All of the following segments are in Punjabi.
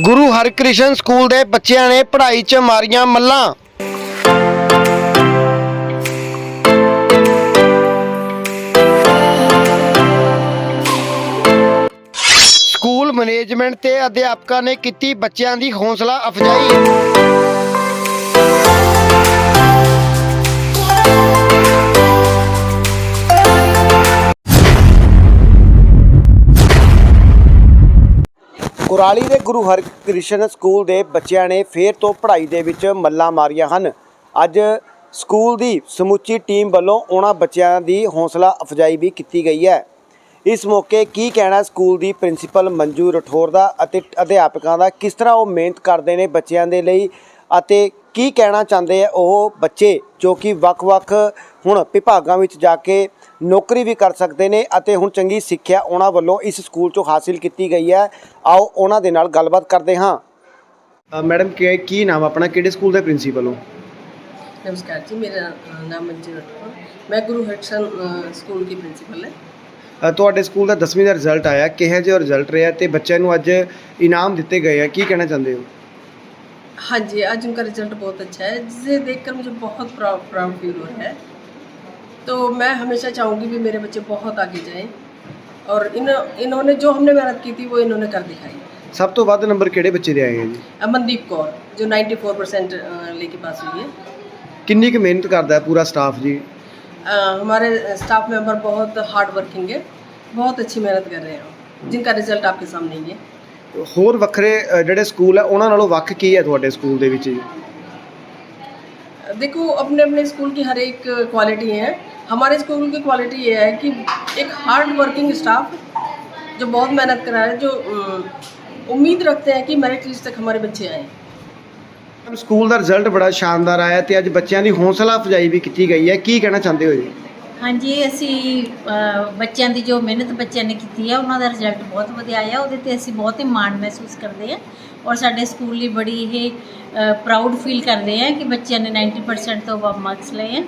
ਗੁਰੂ ਹਰਕ੍ਰਿਸ਼ਨ ਸਕੂਲ ਦੇ ਬੱਚਿਆਂ ਨੇ ਪੜ੍ਹਾਈ 'ਚ ਮਾਰੀਆਂ ਮੱਲਾਂ। ਸਕੂਲ ਮੈਨੇਜਮੈਂਟ ਤੇ ਅਧਿਆਪਕਾਂ ਨੇ ਕੀਤੀ ਬੱਚਿਆਂ ਦੀ ਹੌਸਲਾ ਅਫਜ਼ਾਈ। ਕੁਰਾਲੀ ਦੇ ਗੁਰੂ ਹਰਕ੍ਰਿਸ਼ਨ ਸਕੂਲ ਦੇ ਬੱਚਿਆਂ ਨੇ ਫੇਰ ਤੋਂ ਪੜ੍ਹਾਈ ਦੇ ਵਿੱਚ ਮੱਲਾਂ ਮਾਰੀਆਂ ਹਨ। ਅੱਜ ਸਕੂਲ ਦੀ ਸਮੁੱਚੀ ਟੀਮ ਵੱਲੋਂ ਉਹਨਾਂ ਬੱਚਿਆਂ ਦੀ ਹੌਸਲਾ ਅਫਜ਼ਾਈ ਵੀ ਕੀਤੀ ਗਈ ਹੈ। ਇਸ ਮੌਕੇ ਕੀ ਕਹਿਣਾ ਸਕੂਲ ਦੀ ਪ੍ਰਿੰਸੀਪਲ ਮੰਜੂ ਰਠੌਰ ਦਾ ਅਤੇ ਅਧਿਆਪਕਾਂ ਦਾ? ਕਿਸ ਤਰ੍ਹਾਂ ਉਹ ਮਿਹਨਤ ਕਰਦੇ ਨੇ ਬੱਚਿਆਂ ਦੇ ਲਈ ਅਤੇ ਕੀ ਕਹਿਣਾ ਚਾਹੁੰਦੇ ਆ ਉਹ ਬੱਚੇ ਜੋ ਕਿ ਵੱਖ-ਵੱਖ ਹੁਣ ਵਿਭਾਗਾਂ ਵਿੱਚ ਜਾ ਕੇ ਨੌਕਰੀ ਵੀ ਕਰ ਸਕਦੇ ਨੇ ਅਤੇ ਹੁਣ ਚੰਗੀ ਸਿੱਖਿਆ ਉਹਨਾਂ ਵੱਲੋਂ ਇਸ ਸਕੂਲ ਚੋਂ ਹਾਸਲ ਕੀਤੀ ਗਈ ਹੈ। ਆਓ ਉਹਨਾਂ ਦੇ ਨਾਲ ਗੱਲਬਾਤ ਕਰਦੇ ਹਾਂ। ਮੈਡਮ ਕੀ ਨਾਮ ਆਪਣਾ? ਕਿਹੜੇ ਸਕੂਲ ਦੇ ਪ੍ਰਿੰਸੀਪਲ ਹੋ? ਨਮਸਕਾਰ ਜੀ ਮੇਰਾ ਨਾਮ ਮੰਜੀ ਰਤਵਾ ਮੈਂ ਗੁਰੂ ਹਰਸ਼ਨ ਸਕੂਲ ਦੀ ਪ੍ਰਿੰਸੀਪਲ ਹਾਂ। ਤੁਹਾਡੇ ਸਕੂਲ ਦਾ 10ਵੀਂ ਦਾ ਰਿਜ਼ਲਟ ਆਇਆ। ਕਿਹੋ ਜਿਹਾ ਰਿਜ਼ਲਟ ਰਿਹਾ ਤੇ ਬੱਚਿਆਂ ਨੂੰ ਅੱਜ ਇਨਾਮ ਦਿੱਤੇ ਗਏ ਆ? ਕੀ ਕਹਿਣਾ ਚਾਹੁੰਦੇ ਹੋ? ਹਾਂਜੀ ਅੱਜ ਉਨ੍ਹਾਂ ਦਾ ਰਿਜ਼ਲਟ ਬਹੁਤ ਅੱਛਾ ਹੈ ਜਿਸੇ ਦੇਖकर ਮੈਨੂੰ ਬਹੁਤ ਪ੍ਰਾਊਡ ਫੀਲ ਹੋ ਰਿਹਾ ਹੈ। तो मैं हमेशा चाहूँगी भी मेरे बच्चे बहुत आगे जाएं और इन इन्होंने जो हमने मेहनत की थी वो इन्होंने कर दिखाई ਸਭ ਤੋਂ ਵੱਧ ਨੰਬਰ ਕਿਹੜੇ ਬੱਚੇ ਦੇ ਆਏ ਆ ਜੀ अमनदीप कौर जो 94 परसेंट लेके पास हुई है ਕਿੰਨੀ ਕੁ ਮਿਹਨਤ ਕਰਦਾ ਹੈ ਪੂਰਾ ਸਟਾਫ ਜੀ अ, हमारे स्टाफ मेंबर बहुत हार्ड वर्किंग है बहुत अच्छी मेहनत कर रहे हैं जिनका रिजल्ट आपके सामने ही है ਹੋਰ ਵੱਖਰੇ ਅ, ਜਿਹੜੇ ਸਕੂਲ ਆ ਉਹਨਾਂ नालों ਵੱਖ ਕੀ ਹੈ ਤੁਹਾਡੇ ਸਕੂਲ ਦੇ ਵਿੱਚ ਜੀ देखो अपने अपने स्कूल की हर एक क्वालिटी है हमारे स्कूल की क्वालिटी ये है कि एक हार्ड वर्किंग स्टाफ जो बहुत मेहनत कर रहा है जो अम, उम्मीद रखते हैं कि मेरिट लिस्ट तक हमारे बच्चे आए ਸਕੂਲ ਦਾ ਰਿਜ਼ਲਟ ਬੜਾ ਸ਼ਾਨਦਾਰ ਆਇਆ ਤੇ ਅੱਜ ਬੱਚਿਆਂ ਦੀ ਹੌਸਲਾ ਅਫਜ਼ਾਈ ਵੀ ਕੀਤੀ ਗਈ ਹੈ ਕੀ ਕਹਿਣਾ ਚਾਹੁੰਦੇ ਹੋ ਜੀ ਹਾਂਜੀ ਅਸੀਂ ਅ, ਬੱਚਿਆਂ ਦੀ ਜੋ ਮਿਹਨਤ ਬੱਚਿਆਂ ਨੇ ਕੀਤੀ ਹੈ ਉਹਨਾਂ ਦਾ ਰਿਜ਼ਲਟ ਬਹੁਤ ਵਧੀਆ ਆਇਆ ਉਹਦੇ ਤੇ ਅਸੀਂ ਬਹੁਤ ਹੀ ਮਾਣ ਮਹਿਸੂਸ ਕਰਦੇ ਹਾਂ ਔਰ ਸਾਡੇ ਸਕੂਲ ਲਈ ਬੜੀ ਇਹ ਪ੍ਰਾਊਡ ਫੀਲ ਕਰਦੇ ਹਾਂ ਕਿ ਬੱਚਿਆਂ ਨੇ 90% ਤੋਂ ਵੱਧ ਮਾਰਕਸ ਲਏ ਹੈ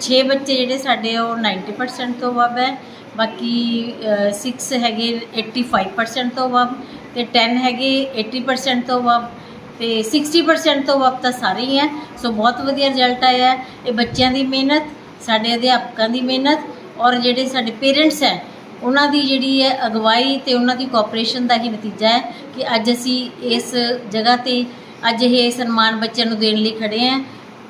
6 ਬੱਚੇ ਜਿਹੜੇ ਸਾਡੇ ਉਹ 90% ਤੋਂ ਵੱਧ ਹੈ। ਬਾਕੀ 6 ਹੈਗੇ 85% ਤੋਂ ਵੱਧ ਤੇ 10 ਹੈਗੇ 80% ਤੋਂ ਵੱਧ ਤੇ 60% ਤੋਂ ਵੱਧ ਤਾਂ ਸਾਰੇ ਹੀ ਹੈ ਸੋ ਬਹੁਤ ਵਧੀਆ ਰਿਜ਼ਲਟ ਆਇਆ। ਇਹ ਬੱਚਿਆਂ ਦੀ ਮਿਹਨਤ, ਸਾਡੇ ਅਧਿਆਪਕਾਂ ਦੀ ਮਿਹਨਤ ਔਰ ਜਿਹੜੇ ਸਾਡੇ ਪੇਰੈਂਟਸ ਹੈ ਉਹਨਾਂ ਦੀ ਜਿਹੜੀ ਹੈ ਅਗਵਾਈ ਤੇ ਉਹਨਾਂ ਦੀ ਕੋਆਪਰੇਸ਼ਨ ਦਾ ਹੀ ਨਤੀਜਾ ਹੈ ਕਿ ਅੱਜ ਅਸੀਂ ਇਸ ਜਗ੍ਹਾ ਤੇ ਅੱਜ ਇਹ ਸਨਮਾਨ ਬੱਚਿਆਂ ਨੂੰ ਦੇਣ ਲਈ ਖੜੇ ਹਾਂ।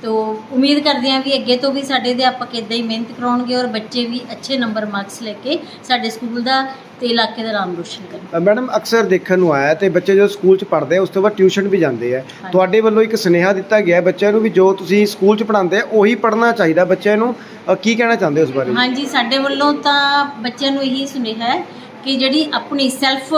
ਤੋ ਉਮੀਦ ਕਰਦੇ ਹਾਂ ਵੀ ਅੱਗੇ ਤੋਂ ਵੀ ਸਾਡੇ ਅਧਿਆਪਕ ਇਦਾਂ ਹੀ ਮਿਹਨਤ ਕਰਾਉਣਗੇ ਔਰ ਬੱਚੇ ਵੀ ਅੱਛੇ ਨੰਬਰ ਮਾਰਕਸ ਲੈ ਕੇ ਸਾਡੇ ਸਕੂਲ ਦਾ ਤੇ ਇਲਾਕੇ ਦਾ ਨਾਮ ਰੋਸ਼ਨ ਕਰਨਗੇ। ਅ, ਮੈਡਮ ਅਕਸਰ ਦੇਖਣ ਨੂੰ ਆਇਆ ਤੇ ਬੱਚੇ ਜਦੋਂ ਸਕੂਲ 'ਚ ਪੜ੍ਹਦੇ ਆ ਉਸ ਤੋਂ ਬਾਅਦ ਟਿਊਸ਼ਨ ਵੀ ਜਾਂਦੇ ਆ। ਤੁਹਾਡੇ ਵੱਲੋਂ ਇੱਕ ਸੁਨੇਹਾ ਦਿੱਤਾ ਗਿਆ ਹੈ ਬੱਚਿਆਂ ਨੂੰ ਵੀ ਜੋ ਤੁਸੀਂ ਸਕੂਲ 'ਚ ਪੜ੍ਹਾਉਂਦੇ ਆ ਉਹੀ ਪੜ੍ਹਨਾ ਚਾਹੀਦਾ ਬੱਚਿਆਂ ਨੂੰ। ਅ, ਕੀ ਕਹਿਣਾ ਚਾਹੁੰਦੇ ਹੋ ਉਸ ਬਾਰੇ? ਹਾਂਜੀ ਸਾਡੇ ਵੱਲੋਂ ਤਾਂ ਬੱਚਿਆਂ ਨੂੰ ਇਹੀ ਸੁਨੇਹਾ ਹੈ ਕਿ ਜਿਹੜੀ ਆਪਣੀ ਸੈਲਫ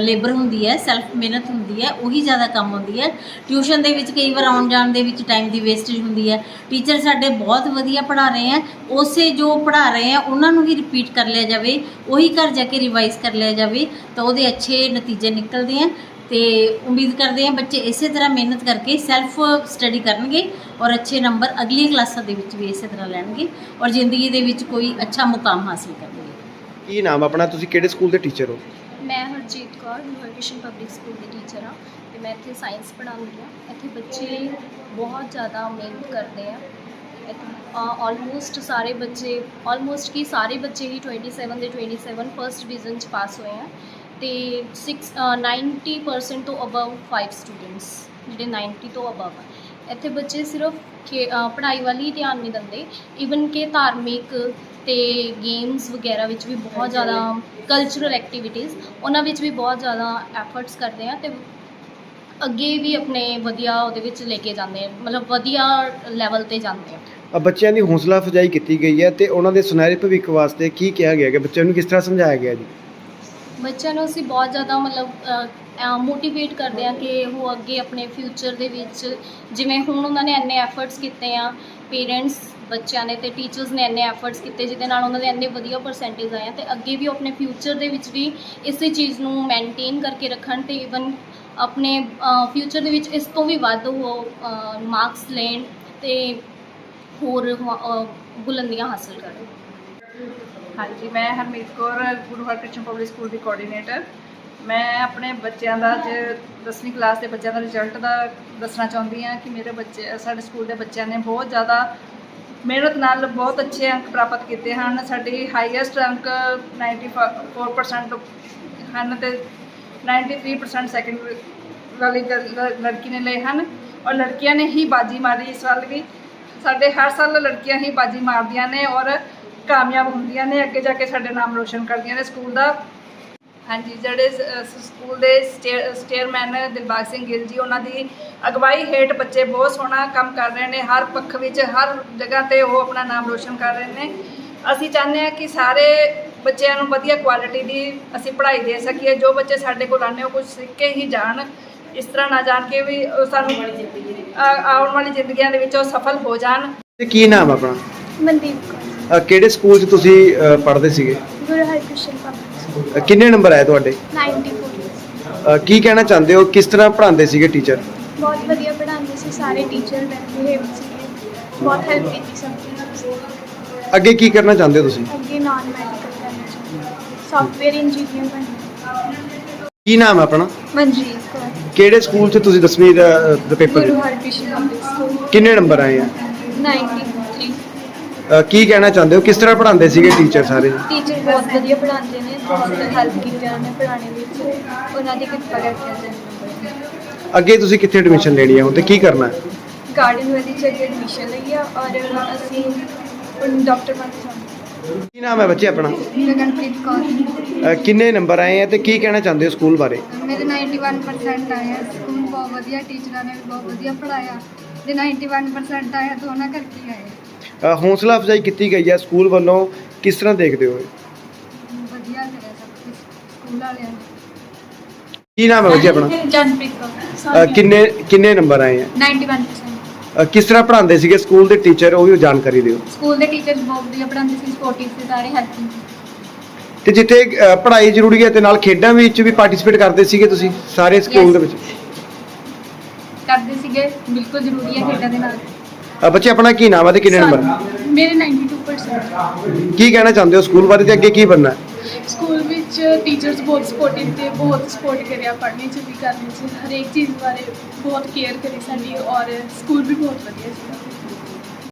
ਲੇਬਰ ਹੁੰਦੀ ਹੈ ਸੈਲਫ ਮਿਹਨਤ ਹੁੰਦੀ ਹੈ, ਉਹੀ ਜ਼ਿਆਦਾ ਕੰਮ ਹੁੰਦੀ ਹੈ। ਟਿਊਸ਼ਨ ਦੇ ਵਿੱਚ ਕਈ ਵਾਰ ਆਉਣ ਜਾਣ ਦੇ ਵਿੱਚ ਟਾਈਮ ਦੀ ਵੇਸਟੇਜ ਹੁੰਦੀ ਹੈ। ਟੀਚਰ ਸਾਡੇ ਬਹੁਤ ਵਧੀਆ ਪੜ੍ਹਾ ਰਹੇ ਆ ਉਸੇ ਜੋ ਪੜ੍ਹਾ ਰਹੇ ਆ ਉਹਨਾਂ ਨੂੰ ਹੀ ਰਿਪੀਟ ਕਰ ਲਿਆ ਜਾਵੇ, ਉਹੀ ਘਰ ਜਾ ਕੇ ਰਿਵਾਈਜ਼ ਕਰ ਲਿਆ ਜਾਵੇ, ਤਾਂ ਉਹਦੇ ਅੱਛੇ ਨਤੀਜੇ ਨਿਕਲਦੇ ਆ ਤੇ ਉਮੀਦ ਕਰਦੇ ਹਾਂ ਬੱਚੇ ਇਸੇ ਤਰ੍ਹਾਂ ਮਿਹਨਤ ਕਰਕੇ ਸੈਲਫ ਸਟੱਡੀ ਕਰਨਗੇ ਔਰ ਅੱਛੇ ਨੰਬਰ ਅਗਲੀਆਂ ਕਲਾਸਾਂ ਦੇ ਵਿੱਚ ਵੀ ਇਸੇ ਤਰ੍ਹਾਂ ਲੈਣਗੇ ਔਰ ਜ਼ਿੰਦਗੀ ਦੇ ਵਿੱਚ ਕੋਈ ਅੱਛਾ ਮੁਕਾਮ ਹਾਸਿਲ ਕਰਨਗੇ। ਕੀ ਨਾਮ ਆਪਣਾ? ਤੁਸੀਂ ਕਿਹੜੇ ਸਕੂਲ ਦੇ ਟੀਚਰ ਹੋ? ਮੈਂ ਹਰਜੀਤ ਕੌਰ ਗੁਰਕਿਸ਼ਨ ਪਬਲਿਕ ਸਕੂਲ ਦੀ ਟੀਚਰ ਹਾਂ ਤੇ ਮੈਂ ਇੱਥੇ ਸਾਇੰਸ ਪੜ੍ਹਾਉਂਦੀ ਹਾਂ। ਇੱਥੇ ਬੱਚੇ ਬਹੁਤ ਜ਼ਿਆਦਾ ਮਿਹਨਤ ਕਰਦੇ ਆ। ਆਲਮੋਸਟ ਸਾਰੇ ਬੱਚੇ ਆਲਮੋਸਟ ਕੀ ਸਾਰੇ ਬੱਚੇ ਹੀ 27 ਦੇ 27 ਫਰਸਟ ਡਿਵੀਜ਼ਨ ਚ ਪਾਸ ਹੋਏ ਆ ਤੇ 6 90% ਤੋਂ ਅਬਵ 5 ਸਟੂਡੈਂਟਸ ਜਿਹੜੇ 90 ਤੋਂ ਅਬਵ ਆ। ਇੱਥੇ ਬੱਚੇ ਸਿਰਫ ਖੇ- ਪੜ੍ਹਾਈ ਵੱਲ ਹੀ ਧਿਆਨ ਨਹੀਂ ਦਿੰਦੇ। ਈਵਨ ਕਿ ਧਾਰਮਿਕ ਤੇ ਗੇਮਸ ਵਗੈਰਾ ਵਿੱਚ ਵੀ ਬਹੁਤ ਜ਼ਿਆਦਾ ਕਲਚਰਲ ਐਕਟੀਵਿਟੀਜ਼ ਉਹਨਾਂ ਵਿੱਚ ਵੀ ਬਹੁਤ ਜ਼ਿਆਦਾ ਐਫਰਟਸ ਕਰਦੇ ਆ ਤੇ ਅੱਗੇ ਵੀ ਆਪਣੇ ਵਧੀਆ ਉਹਦੇ ਵਿੱਚ ਲੈ ਕੇ ਜਾਂਦੇ ਆ ਮਤਲਬ ਵਧੀਆ ਲੈਵਲ ਤੇ ਜਾਂਦੇ ਆ। ਬੱਚਿਆਂ ਦੀ ਹੌਸਲਾ ਅਫਜ਼ਾਈ ਕੀਤੀ ਗਈ ਹੈ ਤੇ ਉਹਨਾਂ ਦੇ ਸੁਨਹਿਰੇ ਭਵਿੱਖ ਵਾਸਤੇ ਕੀ ਕਿਹਾ ਗਿਆ ਕਿ ਬੱਚਿਆਂ ਨੂੰ ਕਿਸ ਤਰ੍ਹਾਂ ਸਮਝਾਇਆ ਗਿਆ ਜੀ? ਬੱਚਿਆਂ ਨੂੰ ਅਸੀਂ ਬਹੁਤ ਜ਼ਿਆਦਾ ਮਤਲਬ ਮੋਟੀਵੇਟ ਕਰਦੇ ਆ ਕਿ ਉਹ ਅੱਗੇ ਆਪਣੇ ਫਿਊਚਰ ਦੇ ਵਿੱਚ, ਜਿਵੇਂ ਹੁਣ ਉਹਨਾਂ ਨੇ ਇੰਨੇ ਐਫਰਟਸ ਕੀਤੇ ਆ ਪੇਰੈਂਟਸ ਬੱਚਿਆਂ ਨੇ ਤੇ ਟੀਚਰਸ ਨੇ ਇੰਨੇ ਐਫਰਟਸ ਕੀਤੇ, ਜਿਹਦੇ ਨਾਲ ਉਹਨਾਂ ਦੇ ਇੰਨੇ ਵਧੀਆ ਪਰਸੈਂਟੇਜ ਆਏ ਆ, ਤੇ ਅੱਗੇ ਵੀ ਉਹ ਆਪਣੇ ਫਿਊਚਰ ਦੇ ਵਿੱਚ ਵੀ ਇਸੇ ਚੀਜ਼ ਨੂੰ ਮੇਨਟੇਨ ਕਰਕੇ ਰੱਖਣ ਤੇ ਇਵਨ ਆਪਣੇ ਫਿਊਚਰ ਦੇ ਵਿੱਚ ਇਸ ਤੋਂ ਵੀ ਵੱਧ ਉਹ ਮਾਰਕਸ ਲੈਣ ਤੇ ਹੋਰ ਬੁਲੰਦੀਆਂ ਹਾਸਲ ਕਰਨ। ਹਾਂਜੀ, ਮੈਂ ਹਰਮੀਤ ਕੌਰ ਗੁਰੂ ਹਰਕ੍ਰਿਸ਼ਨ ਪਬਲਿਕ ਸਕੂਲ ਦੀ ਕੋਆਰਡੀਨੇਟਰ ਮੈਂ ਆਪਣੇ ਬੱਚਿਆਂ ਦਾ ਅੱਜ 10ਵੀਂ ਕਲਾਸ ਦੇ ਬੱਚਿਆਂ ਦਾ ਰਿਜ਼ਲਟ ਦਾ ਦੱਸਣਾ ਚਾਹੁੰਦੀ ਹਾਂ ਕਿ ਮੇਰੇ ਬੱਚੇ, ਸਾਡੇ ਸਕੂਲ ਦੇ ਬੱਚਿਆਂ ਨੇ ਬਹੁਤ ਜ਼ਿਆਦਾ ਮਿਹਨਤ ਨਾਲ ਬਹੁਤ ਅੱਛੇ ਅੰਕ ਪ੍ਰਾਪਤ ਕੀਤੇ ਹਨ। ਸਾਡੇ ਹਾਈਐਸਟ ਅੰਕ 94% ਹਨ ਤੇ 93% ਸੈਕੰਡਰੀ ਵਾਲੀ ਲੜਕੀ ਨੇ ਲਏ ਹਨ ਔਰ ਲੜਕੀਆਂ ਨੇ ਹੀ ਬਾਜੀ ਮਾਰੀ ਇਸ ਵਾਰ ਵੀ। ਸਾਡੇ ਹਰ ਸਾਲ ਲੜਕੀਆਂ ਹੀ ਬਾਜੀ ਮਾਰਦੀਆਂ ਨੇ ਔਰ ਕਾਮਯਾਬ ਹੁੰਦੀਆਂ ਨੇ, ਅੱਗੇ ਜਾ ਕੇ ਸਾਡੇ ਨਾਮ ਰੋਸ਼ਨ ਕਰਦੀਆਂ ਨੇ। ਸਕੂਲ ਦਾ ਹਾਂਜੀ ਜਿਹੜੇ ਸ- ਸਕੂਲ ਦੇ ਸਟੇ- ਸਟੇਅਰਮੈਨ ਦਿਲਬਾਗ ਸਿੰਘ ਗਿੱਲ ਜੀ ਉਹਨਾਂ ਦੀ ਅਗਵਾਈ ਹੇਠ ਬੱਚੇ ਬਹੁਤ ਸੋਹਣਾ ਕੰਮ ਕਰ ਰਹੇ ਨੇ ਹਰ ਪੱਖ ਵਿੱਚ ਹਰ ਜਗ੍ਹਾ ਤੇ ਉਹ ਆਪਣਾ ਨਾਮ ਰੋਸ਼ਨ ਕਰ ਰਹੇ ਨੇ। ਅਸੀਂ ਚਾਹੁੰਦੇ ਹਾਂ ਕਿ ਸਾਰੇ ਬੱਚਿਆਂ ਨੂੰ ਵਧੀਆ ਕੁਆਲਿਟੀ ਦੀ ਅਸੀਂ ਪੜ੍ਹਾਈ ਦੇ ਸਕੀਏ ਜੋ ਬੱਚੇ ਸਾਡੇ ਕੋਲ ਆਉਂਦੇ ਉਹ ਕੁਝ ਸਿੱਖ ਕੇ ਹੀ ਜਾਣ। ਇਸ ਤਰ੍ਹਾਂ ਨਾ ਜਾਣ ਕੇ ਵੀ ਉਹ ਸਾਨੂੰ ਆਉਣ ਵਾਲੀ ਜ਼ਿੰਦਗੀਆਂ ਦੇ ਵਿੱਚ ਉਹ ਸਫਲ ਹੋ ਜਾਣ। ਤੇ ਕੀ ਨਾਮ ਆਪਣਾ? ਮਨਦੀਪ ਕੌਰ। ਅ, ਕਿਹੜੇ ਸਕੂਲ 'ਚ ਤੁਸੀਂ ਅ, ਪੜ੍ਹਦੇ ਸੀਗੇ? ਗੁਰੂ ਹਰਕ੍ਰਿਸ਼ਨ ਪਬਲਿਕ ਅ, ਕਿੰਨੇ ਨੰਬਰ ਆਏ ਤੁਹਾਡੇ? 94 ਅ, ਕੀ ਕਹਿਣਾ ਚਾਹੁੰਦੇ ਹੋ? ਕਿਸ ਤਰ੍ਹਾਂ ਪੜ੍ਹਾਉਂਦੇ ਸੀਗੇ ਟੀਚਰ ਬਹੁਤ ਵਧੀਆ ਪੜ੍ਹਾਉਂਦੇ ਸੀ ਸਾਰੇ ਟੀਚਰ ਬਿਹੇਵ ਸੀਗੇ। ਬਹੁਤ ਹੈਲਪ ਕੀਤੀ ਸਭ ਦੀ। ਅੱਗੇ ਕੀ ਕਰਨਾ ਚਾਹੁੰਦੇ ਹੋ ਤੁਸੀਂ? ਅੱਗੇ ਨਾਨ ਮੈਡੀਕਲ ਕਰਨਾ ਚਾਹੁੰਦੀ ਸੌਫਟਵੇਅਰ ਇੰਜੀਨੀਅਰ ਬਣਨਾ ਕੀ ਨਾਮ ਹੈ ਆਪਣਾ? ਮਨਜੀਤ ਕੌਰ। ਕਿਹੜੇ ਸਕੂਲ 'ਚ ਤੁਸੀਂ 10ਵੀਂ ਦਾ ਪੇਪਰ ਗੁਰੂ ਦਿੱਤਾ ਹਰਕ੍ਰਿਸ਼ਨ ਪਬਲਿਕ ਸਕੂਲ ਕਿੰਨੇ ਨੰਬਰ ਆਏ ਆ? 93 ਅ, ਕੀ ਕਹਿਣਾ ਚਾਹੁੰਦੇ ਹੋ? ਕਿਸ ਤਰ੍ਹਾਂ ਪੜ੍ਹਾਉਂਦੇ ਸੀਗੇ ਟੀਚਰ ਸਾਰੇ? ਟੀਚਰ ਬਹੁਤ ਵਧੀਆ ਪੜ੍ਹਾਉਂਦੇ ਨੇ ਬਹੁਤ ਹੈਲਪ ਕੀਤੀ ਉਹਨਾਂ ਨੇ ਪੜ੍ਹਾਉਣੇ ਵਿੱਚ। ਉਹਨਾਂ ਦੀ ਕਿਰਪਾ ਕਰਕੇ ਅੱਜ ਨੰਬਰ ਅੱਗੇ ਤੁਸੀਂ ਕਿੱਥੇ ਐਡਮਿਸ਼ਨ ਲੈਣੀ ਹੈ ਹੁਣ ਤੇ ਕੀ ਕਰਨਾ? ਹੈ ਗਾਰਡਨ ਵਾਲੀ ਜਗ੍ਹਾ ਐਡਮਿਸ਼ਨ ਲਈ ਆ ਔਰ ਅਸੀਂ ਹੁਣ ਡਾਕਟਰ ਬਣਨਾ ਚਾਹੁੰਦੇ ਕੀ ਨਾਮ ਹੈ ਬੱਚੇ ਆਪਣਾ? ਗਗਨਪ੍ਰੀਤ ਕੌਰ। ਅ, ਕਿੰਨੇ ਨੰਬਰ ਆਏ ਆ ਤੇ ਕੀ ਕਹਿਣਾ ਚਾਹੁੰਦੇ ਹੋ ਸਕੂਲ ਬਾਰੇ? ਮੇਰੇ 91% ਆਏ ਆ। ਸਕੂਲ ਬਹੁਤ ਵਧੀਆ ਟੀਚਰਾਂ ਨੇ ਵੀ ਬਹੁਤ ਵਧੀਆ ਪੜਾਇਆ ਜੇ 91% ਆਇਆ ਤਾਂ ਉਹਨਾਂ ਕਰਕੇ ਹੀ ਆਏ। ਹੌਸਲਾ ਅਫਜ਼ਾਈ ਕੀਤੀ ਗਈ ਹੈ ਸਕੂਲ ਵੱਲੋਂ ਕਿਸ ਤਰ੍ਹਾਂ ਦੇਖਦੇ ਹੋ ਵਧੀਆ ਕਰਿਆ ਸਭ ਕੁਝ ਸਕੂਲ ਵਾਲਿਆਂ ਨੇ। ਕੀ ਨਾਮ ਹੈ ਬੱਚੇ ਆਪਣਾ? ਜਨਪ੍ਰੀਤ ਅ, ਕੌਰ ਕਿੰਨੇ ਕਿੰਨੇ ਨੰਬਰ ਆਏ ਆ? 91% ਅ, ਕਿਸ ਤਰ੍ਹਾਂ ਪੜ੍ਹਾਉਂਦੇ ਸੀਗੇ ਸਕੂਲ ਦੇ ਟੀਚਰ ਉਹ ਵੀ ਜਾਣਕਾਰੀ ਦਿਓ। ਸਕੂਲ ਦੇ ਟੀਚਰਸ ਬਹੁਤ ਵਧੀਆ ਪੜਾਉਂਦੇ ਸੀ ਸਪੋਰਟਿਵ ਸੀ ਸਾਰੇ ਹੈਲਪਿੰਗ ਤੇ ਜਿੱਥੇ ਅ, ਪੜ੍ਹਾਈ ਜ਼ਰੂਰੀ ਹੈ ਤੇ ਨਾਲ ਖੇਡਾਂ ਵਿੱਚ ਵੀ ਪਾਰਟਿਸਿਪੇਟ ਕਰਦੇ ਸੀਗੇ ਤੁਸੀਂ ਸਾਰੇ ਸਕੂਲ ਦੇ ਵਿੱਚ? ਕਰਦੇ ਸੀਗੇ ਬਿਲਕੁਲ ਜ਼ਰੂਰੀ ਹੈ ਖੇਡਾਂ ਦੇ ਨਾਲ। ਅ, ਬੱਚੇ ਆਪਣਾ ਕੀ ਨਾਮ ਹੈ ਤੇ ਕਿੰਨੇ ਨੰਬਰ ਮੇਰੇ 92% ਕੀ ਕਹਿਣਾ ਚਾਹੁੰਦੇ ਹੋ? ਸਕੂਲ ਬਾਰੇ ਤੇ ਅੱਗੇ ਕੀ ਬਣਨਾ ਹੈ? ਸਕੂਲ ਵਿੱਚ ਟੀਚਰਸ ਬਹੁਤ ਸਪੋਰਟਿਵ ਤੇ ਬਹੁਤ ਸਪੋਰਟ ਕਰਿਆ ਪੜ੍ਹਨੇ ਚ ਵੀ ਕਰਨੇ ਚ ਹਰੇਕ ਚੀਜ਼ ਬਾਰੇ ਬਹੁਤ ਕੇਅਰ ਕਰੀ ਸਾਡੀ ਔਰ ਸਕੂਲ ਵੀ ਬਹੁਤ ਵਧੀਆ ਸੀ।